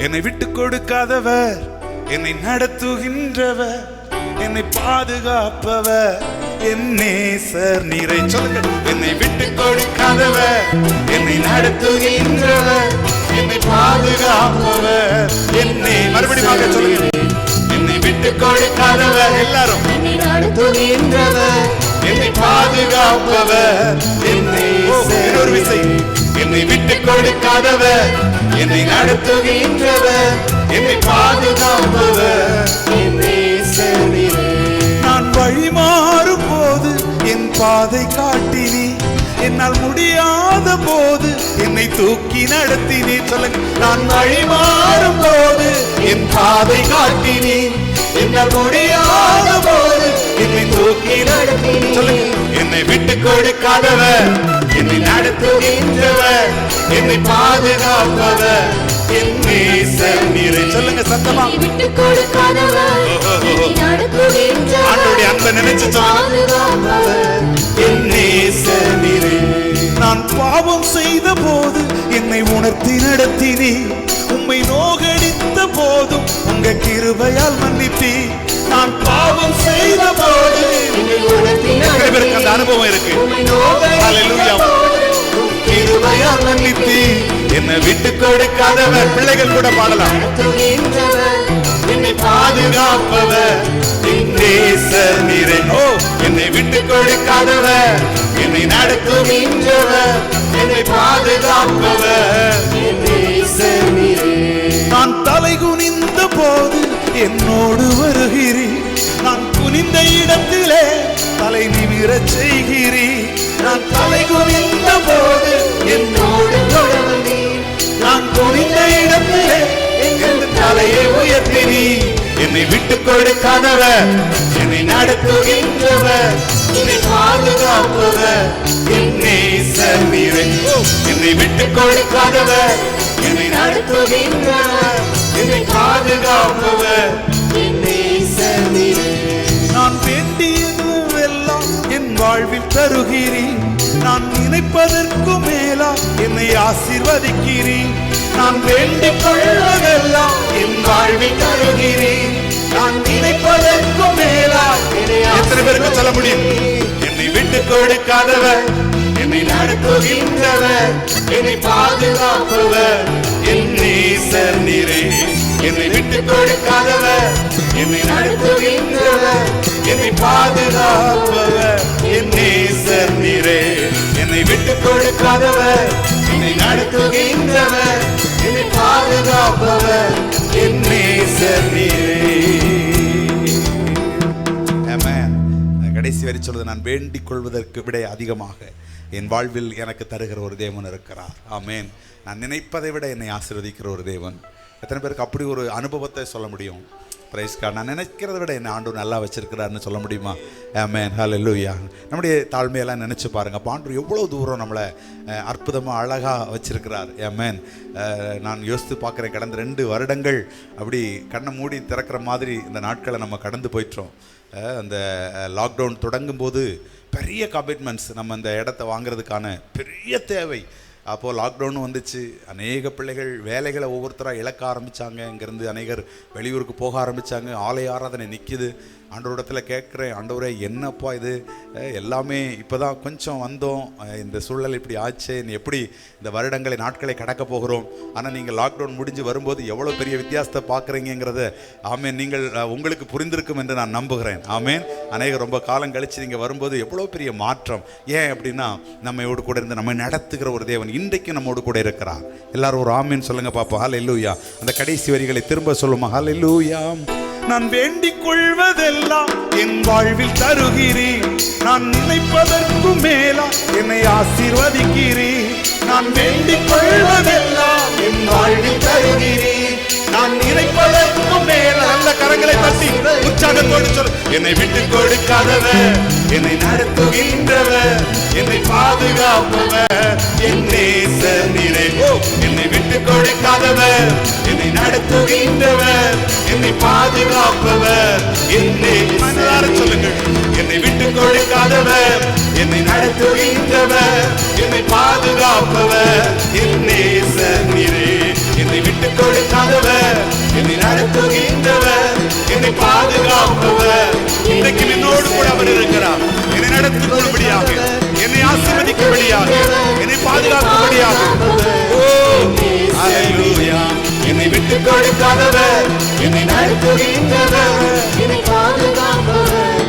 என்னை விட்டு கொடுக்காதவர். என்னை நடத்துகின்றவர். என்னை பாதுகாப்பவர். என் நேசர் நீரை சொல்லுங்க என்னை விட்டு கொடுக்காதவர். என்னை நடத்துகின்றவர். என்னை பாதுகாப்பவர். என்னை மறுபடியும் சொல்லுங்க என்னை விட்டு கொடுக்காதவர். எல்லாரும். என்னை நடத்துகின்றவர். என்னை பாதுகாப்பவர். என்னை இன்னொரு விசை. என்னை கொடுக்காதவர் என்னை நடத்துகின்றவர் என்னை பாதுகாப்பவர். நான் வழி மாறும் போது என் பாதை காட்டினி. என்னால் முடியாத போது என்னை தூக்கி நடத்தினே. சொல்லுங்க. நான் வழி மாறும் போது என் பாதை காட்டினி. என்னால் முடியாத போது என்னை தூக்கி நடத்தினே. சொல்லுங்க. என்னை விட்டு கொடுக்காதவர். என்னை நடத்துகின்றவர். என்னை பாதுகாப்பவர். சொல்லுங்க சத்தமா. விட்டு கொடுக்காதவர். அன்பை நினைச்சு. நான் பாவம் செய்த போது என்னை உணர்த்தி நடத்தினி. உம்மை நோகடித்த போதும் உங்க கிருபையால் மன்னித்தி நான் பாவம் செய்த போது என்னை உணர்த்தி எத்தனை பேருக்கு அந்த அனுபவம் இருக்கு. என்ன விட்டு கொடுக்காதவர். பிள்ளைகள் கூட பாடலாம். என்னை பாதுகாப்பவர். என்னை விட்டு கொடுக்காதவர். என்னை நடத்துகின்றவர் என்னை பாதுகாப்பவர். நான் தலை குனிந்த போது என்னோடு வருகிறேன் நான் குனிந்த இடத்திலே தலை நிமிரச் நான் தலை குனிந்த போது என்னோடு தொடர்ந்தீர் நான் குனிந்த இடத்திலே எங்கள் தலையை உயர்த்தினி என்னை விட்டு கொடுக்காதவர் என்னை நடத்துகின்றவர் என்னை பாதுகாப்பவர் என்னை சர்வீரை என்னை விட்டு கொடுக்காதவர் என்னை நடத்துகின்றவர் என்னை பாதுகாப்பவர் என்னை செவிரே வாழ்வில் தருகிறீர். நான் நினைப்பதற்கு மேலா என்னை ஆசீர்வதிக்கிறீர். நான் வேண்டிக் கொள்வதெல்லாம் என் வாழ்வில் தருகிறீர். நான் நினைப்பதற்கு மேலா எத்தனை பேருக்கு சொல்ல முடியும்? என்னை விட்டு கொடுக்காதவர் என்னை நடத்துகின்றவர் என்னை பாதுகாப்பவர் என் நேசர் என்னை விட்டு கொடுக்காதவர் என்னை நடத்துகின்றவர் என்னை பாதுகாப்பவர் என் நேசர் நீரே. என்னை விட்டு கொடுக்காதவர் என்னை நடத்துகின்றவர் என்னை பாதுகாப்பவர் என் நேசர் நீரே. கடைசி வரை சொல்வது நான் வேண்டிக் கொள்வதற்கு விட அதிகமாக என் வாழ்வில் எனக்கு தருகிற ஒரு தேவன் இருக்கிறார். ஆமேன் நான் நினைப்பதை விட என்னை ஆசிர்வதிக்கிற ஒரு தேவன். எத்தனை பேருக்கு அப்படி ஒரு அனுபவத்தை சொல்ல முடியும்? பிரைஸ் கார்டு நான் நினைக்கிறத விட என்ன ஆண்டு நல்லா வச்சிருக்கிறாருன்னு சொல்ல முடியுமா? மேன் ஆமென் ஹalleluya நம்முடைய தாழ்மையெல்லாம் நினச்சி பாருங்கள் பாண்டு எவ்வளோ தூரம் நம்மளை அற்புதமாக அழகாக வச்சுருக்கிறார். வச்சிருக்கிறார் மேன் நான் யோசித்து பார்க்குறேன். கடந்த ரெண்டு வருடங்கள் அப்படி கண்ணை மூடி திறக்கிற மாதிரி இந்த நாட்களை நம்ம கடந்து போயிட்டோம். அந்த லாக்டவுன் தொடங்கும் போது பெரிய கமிட்மெண்ட்ஸ் நம்ம இந்த இடத்த வாங்குறதுக்கான பெரிய தேவை. அப்போது லாக்டவுன் வந்துச்சு. அநேக பிள்ளைகள் வேலைகளை ஒவ்வொருத்தராக இழக்க ஆரம்பித்தாங்க இங்கேருந்து அநேகர் வெளியூருக்கு போக ஆரம்பித்தாங்க ஆலய ஆராதனை நிற்கிது ஆண்டவரிடத்தில் கேட்குறேன் ஆண்டவரே என்னப்பா இது? எல்லாமே இப்போ தான் கொஞ்சம் வந்தோம். இந்த சூழல் இப்படி ஆச்சு. நீ எப்படி இந்த வருடங்களை நாட்களை கடக்க போகிறோம்? ஆனால் நீங்கள் லாக்டவுன் முடிஞ்சு வரும்போது எவ்வளோ பெரிய வித்தியாசத்தை பார்க்குறீங்கிறத ஆமேன் நீங்கள் உங்களுக்கு புரிந்திருக்கும் என்று நான் நம்புகிறேன். ஆமேன். அநேக ரொம்ப காலம் கழித்து நீங்கள் வரும்போது எவ்வளோ பெரிய மாற்றம். ஏன் அப்படின்னா நம்மையோடு கூட இருந்து நம்மை நடத்துகிற ஒரு தேவன் இன்றைக்கு நம்மோடு கூட இருக்கிறார். எல்லாரும் ஒரு ஆமீன் சொல்லுங்கள் பாப்பா. ஹால் இல்லூயா அந்த கடைசி வரிகளை திரும்ப சொல்லுமா? ஹால் இல்லூயா நான் வேண்டிக் கொள்வதெல்லாம் என் வாழ்வில் தருகிறேன். நான் நினைப்பதற்கு மேலா என்னை ஆசீர்வதிக்கிறேன். நான் வேண்டிக் கொள்வதெல்லாம் என் வாழ்வில் தருகிறேன். நான் நினைப்பதற்கு மேல நல்ல கரங்களை தட்டி உற்சாகத்தோடு சொல். என்னை விட்டு கொடுக்காதவர் என்னை நடத்துகின்றவர் என்னை பாதுகாப்பவர். என் நேச நீரே என்னை விட்டு கொடுக்காதவர் என்னை என்னை பாதுகாப்பவர். என்னை மனதார சொல்லுங்கள். என்னை விட்டு கொடுக்காதவர். என்னை நடத்துகின்றவர். என்னை பாதுகாப்பவர். என் நேசர் என்னை விட்டு கொடுக்காதவர். என்னை நடத்துகின்றவர். என்னை பாதுகாப்பவர். இன்றைக்கு எனக்காகவர் என்னை நடத்துகின்றவர் என்னை பாதுகாப்பவர்